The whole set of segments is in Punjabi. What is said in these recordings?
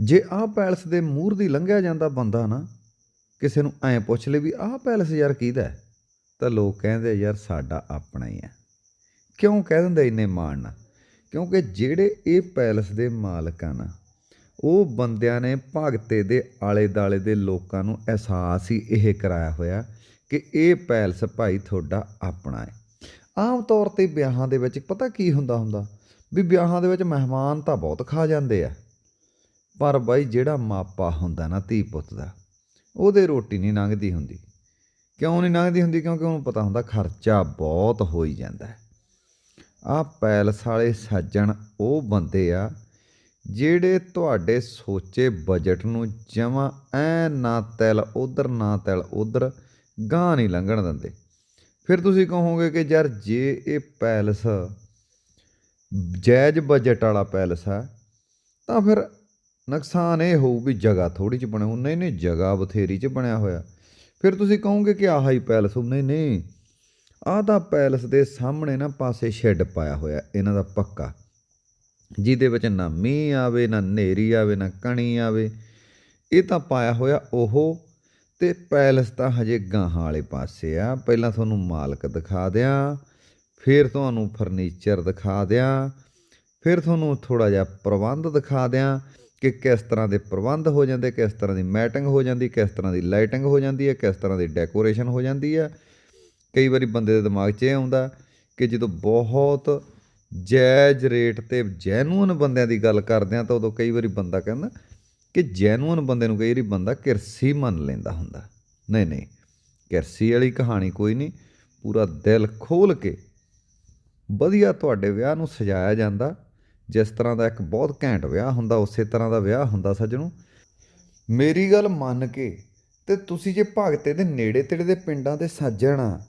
ਜੇ ਆਹ ਪੈਲਸ ਦੇ ਮੂਹਰ ਦੀ ਲੰਘਿਆ ਜਾਂਦਾ ਬੰਦਾ ਨਾ, ਕਿਸੇ ਨੂੰ ਐਂ ਪੁੱਛ ਲੇ ਵੀ ਆਹ ਪੈਲਸ ਯਾਰ ਕਿਹਦਾ ਤਾਂ ਲੋਕ ਕਹਿੰਦੇ ਯਾਰ ਸਾਡਾ ਆਪਣਾ ਹੀ ਹੈ। ਕਿਉਂ ਕਹਿ ਦਿੰਦੇ ਇੰਨੇ ਮਾਣ ਨਾਲ? ਕਿਉਂਕਿ ਜਿਹੜੇ ਇਹ ਪੈਲਸ ਦੇ ਮਾਲਕ ਆ ਨਾ, ਉਹ ਬੰਦਿਆਂ ਨੇ ਭਗਤੇ ਦੇ ਆਲੇ ਦਾਲੇ ਦੇ ਲੋਕਾਂ ਨੂੰ ਅਹਿਸਾਸ ਹੀ ਇਹ ਕਰਾਇਆ ਹੋਇਆ ਕਿ ਇਹ ਪੈਲਸ ਭਾਈ ਤੁਹਾਡਾ ਆਪਣਾ ਹੈ। ਆਮ ਤੌਰ ਤੇ ਵਿਆਹਾਂ ਦੇ ਵਿੱਚ ਪਤਾ ਕੀ ਹੁੰਦਾ ਹੁੰਦਾ? ਵੀ ਵਿਆਹਾਂ ਦੇ ਵਿੱਚ ਮਹਿਮਾਨ ਤਾਂ ਬਹੁਤ ਖਾ ਜਾਂਦੇ ਆ। ਪਰ ਬਾਈ ਜਿਹੜਾ ਮਾਪਾ ਹੁੰਦਾ ਨਾ ਧੀ ਪੁੱਤ ਦਾ, ਉਹਦੇ ਰੋਟੀ ਨਹੀਂ ਲੰਘਦੀ ਹੁੰਦੀ। ਕਿਉਂ ਨਹੀਂ ਲੰਘਦੀ ਹੁੰਦੀ? ਕਿਉਂਕਿ ਉਹਨੂੰ ਪਤਾ ਹੁੰਦਾ ਖਰਚਾ ਬਹੁਤ ਹੋ ਹੀ ਜਾਂਦਾ ਹੈ। ਆਹ ਪੈਲਸ ਵਾਲੇ ਸੱਜਣ, ਉਹ ਬੰਦੇ ਆ ਜਿਹੜੇ ਤੁਹਾਡੇ ਸੋਚੇ ਬਜਟ ਨੂੰ ਜਮਾ ਐ ਨਾ ਤੈਲ ਉਧਰ, ਨਾ ਤੈਲ ਉਧਰ ਗਾਂ ਨਹੀਂ ਲੰਘਣ ਦਿੰਦੇ। ਫਿਰ ਤੁਸੀਂ ਕਹੋਗੇ ਕਿ ਯਾਰ ਜੇ ਇਹ ਪੈਲਸ, ਜਾਇਜ਼ ਬਜਟ ਵਾਲਾ ਪੈਲਸ ਆ ਤਾਂ ਫਿਰ ਨੁਕਸਾਨ ਇਹ ਹੋਊ ਵੀ ਜਗ੍ਹਾ ਥੋੜੀ 'ਚ ਬਣਾਉ ਨਹੀਂ ਨਹੀਂ, ਜਗ੍ਹਾ ਬਥੇਰੀ ਚ ਬਣਿਆ ਹੋਇਆ। ਫਿਰ ਤੁਸੀਂ ਕਹੋਗੇ ਕਿ ਆਹ ਹੀ ਪੈਲਸ ਹੋਊ। ਨਹੀਂ ਨਹੀਂ, ਆਹ ਤਾਂ ਪੈਲਸ ਦੇ ਸਾਹਮਣੇ ਨਾ ਪਾਸੇ ਸ਼ੈੱਡ ਪਾਇਆ ਹੋਇਆ, ਇਹਨਾਂ ਦਾ ਪੱਕਾ। ਜਿਹਦੇ ਵਿੱਚ ਨਾ ਮੀਂਹ ਆਵੇ, ਨਾ ਹਨੇਰੀ ਆਵੇ, ਨਾ ਕਣੀ ਆਵੇ, ਇਹ ਤਾਂ ਪਾਇਆ ਹੋਇਆ ਉਹ। ਤੇ ਪੈਲਸ ਤਾਂ ਹਜੇ ਗਾਹਾਂ ਵਾਲੇ ਪਾਸੇ ਆ। ਪਹਿਲਾਂ ਤੁਹਾਨੂੰ ਮਾਲਕ ਦਿਖਾ ਦਿਆਂ, ਫਿਰ ਤੁਹਾਨੂੰ ਫਰਨੀਚਰ ਦਿਖਾ ਦਿਆਂ। ਫਿਰ ਤੁਹਾਨੂੰ ਥੋੜਾ ਜਿਹਾ ਪ੍ਰਬੰਧ ਦਿਖਾ ਦਿਆਂ ਕਿ ਕਿਸ ਤਰ੍ਹਾਂ ਦੇ ਪ੍ਰਬੰਧ ਹੋ ਜਾਂਦੇ, ਕਿਸ ਤਰ੍ਹਾਂ ਦੀ ਮੈਟਿੰਗ ਹੋ ਜਾਂਦੀ, ਕਿਸ ਤਰ੍ਹਾਂ ਦੀ ਲਾਈਟਿੰਗ ਹੋ ਜਾਂਦੀ ਹੈ, ਕਿਸ ਤਰ੍ਹਾਂ ਦੀ ਡੈਕੋਰੇਸ਼ਨ ਹੋ ਜਾਂਦੀ ਹੈ। ਕਈ ਵਾਰੀ ਬੰਦੇ ਦੇ ਦਿਮਾਗ 'ਚ ਇਹ ਆਉਂਦਾ ਕਿ ਜਦੋਂ ਬਹੁਤ ਜਾਇਜ਼ ਰੇਟ ਤੇ ਜੈਨੂਅਨ ਬੰਦਿਆਂ ਦੀ ਗੱਲ ਕਰਦੇ ਆ ਤਾਂ ਉਦੋਂ ਕਈ ਵਾਰੀ ਬੰਦਾ ਕਹਿੰਦਾ ਕਿ ਜੈਨੂਅਨ ਬੰਦੇ ਨੂੰ ਕਈ ਵਾਰੀ ਬੰਦਾ ਕਿਰਸੀ ਮੰਨ ਲੈਂਦਾ ਹੁੰਦਾ। ਨਹੀਂ ਨਹੀਂ, ਕਿਰਸੀ ਵਾਲੀ ਕਹਾਣੀ ਕੋਈ ਨਹੀਂ, ਪੂਰਾ ਦਿਲ ਖੋਲ ਕੇ ਵਧੀਆ ਤੁਹਾਡੇ ਵਿਆਹ ਨੂੰ ਸਜਾਇਆ ਜਾਂਦਾ। ਜਿਸ ਤਰ੍ਹਾਂ ਦਾ ਇੱਕ ਬਹੁਤ ਘੈਂਟ ਵਿਆਹ ਹੁੰਦਾ, ਉਸੇ ਤਰ੍ਹਾਂ ਦਾ ਵਿਆਹ ਹੁੰਦਾ ਸੱਜਣੋ। ਮੇਰੀ ਗੱਲ ਮੰਨ ਕੇ ਤੇ ਤੁਸੀਂ ਜੇ ਭਗਤੇ ਦੇ ਨੇੜੇ ਤੇੜੇ ਦੇ ਪਿੰਡਾਂ ਦੇ ਸੱਜਣ ਆ,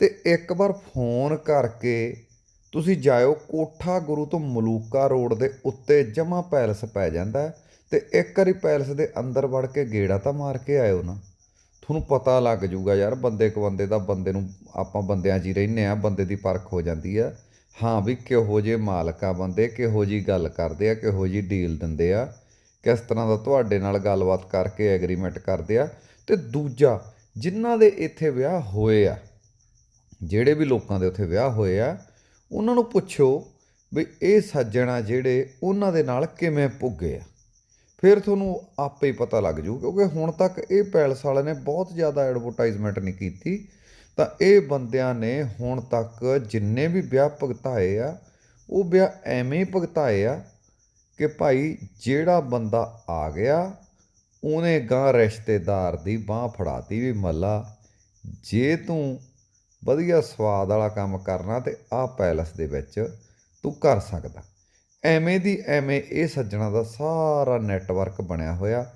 ਤੇ ਇੱਕ ਵਾਰ ਫੋਨ ਕਰਕੇ ਤੁਸੀਂ ਜਾਇਓ ਕੋਠਾ ਗੁਰੂ ਤੋਂ ਮਲੂਕਾ ਰੋਡ ਦੇ ਉੱਤੇ ਜਮਾ ਪੈਲਸ ਪੈ ਜਾਂਦਾ ਹੈ ਤੇ ਇੱਕ ਵਾਰੀ ਪੈਲਸ ਦੇ ਅੰਦਰ ਵੜ ਕੇ ਗੇੜਾ ਤਾਂ ਮਾਰ ਕੇ ਆਇਓ ਨਾ। ਤੁਹਾਨੂੰ ਪਤਾ ਲੱਗ ਜਾਊਗਾ ਯਾਰ, ਬੰਦੇ ਕ ਬੰਦੇ ਦਾ, ਬੰਦੇ ਨੂੰ ਆਪਾਂ ਬੰਦਿਆਂ 'ਚ ਹੀ ਰਹਿੰਦੇ ਆ ਬੰਦੇ ਦੀ ਪਰਖ ਹੋ ਜਾਂਦੀ ਆ। ਹਾਂ ਵੀ ਕਿਹੋ ਜਿਹੇ ਮਾਲਕ ਆ ਬੰਦੇ, ਕਿਹੋ ਜੀ ਗੱਲ ਕਰਦੇ ਆ, ਕਿਹੋ ਜੀ ਡੀਲ ਦਿੰਦੇ ਆ, ਕਿਸ ਤਰ੍ਹਾਂ ਦਾ ਤੁਹਾਡੇ ਨਾਲ ਗੱਲਬਾਤ ਕਰਕੇ ਐਗਰੀਮੈਂਟ ਕਰਦੇ ਆ। ਤੇ ਦੂਜਾ, ਜਿਨ੍ਹਾਂ ਦੇ ਇੱਥੇ ਵਿਆਹ ਹੋਏ ਆ, ਜਿਹੜੇ ਵੀ ਲੋਕਾਂ ਦੇ ਉੱਥੇ ਵਿਆਹ ਹੋਏ ਆ, ਉਹਨਾਂ ਨੂੰ ਪੁੱਛੋ ਵੀ ਇਹ ਸੱਜਣਾ ਜਿਹੜੇ ਉਹਨਾਂ ਦੇ ਨਾਲ ਕਿਵੇਂ ਪੁੱਗੇ ਆ। ਫਿਰ ਤੁਹਾਨੂੰ ਆਪੇ ਹੀ ਪਤਾ ਲੱਗ ਜੂ, ਕਿਉਂਕਿ ਹੁਣ ਤੱਕ ਇਹ ਪੈਲਸ ਵਾਲਿਆਂ ਨੇ ਬਹੁਤ ਜ਼ਿਆਦਾ ਐਡਵਰਟਾਈਜ਼ਮੈਂਟ ਨਹੀਂ ਕੀਤੀ। ਤਾਂ ਇਹ ਬੰਦਿਆਂ ਨੇ ਹੁਣ ਤੱਕ ਜਿੰਨੇ ਵੀ ਵਿਆਹ ਭਗਤਾਏ ਆ, ਉਹ ਵਿਆਹ ਐਵੇਂ ਹੀ ਭੁਗਤਾਏ ਆ ਕਿ ਭਾਈ ਜਿਹੜਾ ਬੰਦਾ ਆ ਗਿਆ, ਉਹਨੇ ਗਾਂ ਰਿਸ਼ਤੇਦਾਰ ਦੀ ਬਾਹ ਫੜਾਤੀ ਵੀ ਮੱਲਾ, ਜੇ ਤੂੰ ਵਧੀਆ ਸਵਾਦ ਵਾਲਾ ਕੰਮ ਕਰਨਾ ਤੇ ਆਹ ਪੈਲਸ ਦੇ ਵਿੱਚ ਤੂੰ ਕਰ ਸਕਦਾ। ਐਵੇਂ ਦੀ ਐਵੇਂ ਇਹ ਸੱਜਣਾ ਦਾ ਸਾਰਾ ਨੈਟਵਰਕ ਬਣਿਆ ਹੋਇਆ।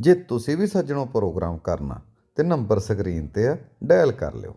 ਜੇ ਤੁਸੀਂ ਵੀ ਸੱਜਣੋ ਪ੍ਰੋਗਰਾਮ ਕਰਨਾ ਤੇ ਨੰਬਰ ਸਕਰੀਨ ਤੇ ਆ ਡਾਇਲ ਕਰ ਲਿਓ।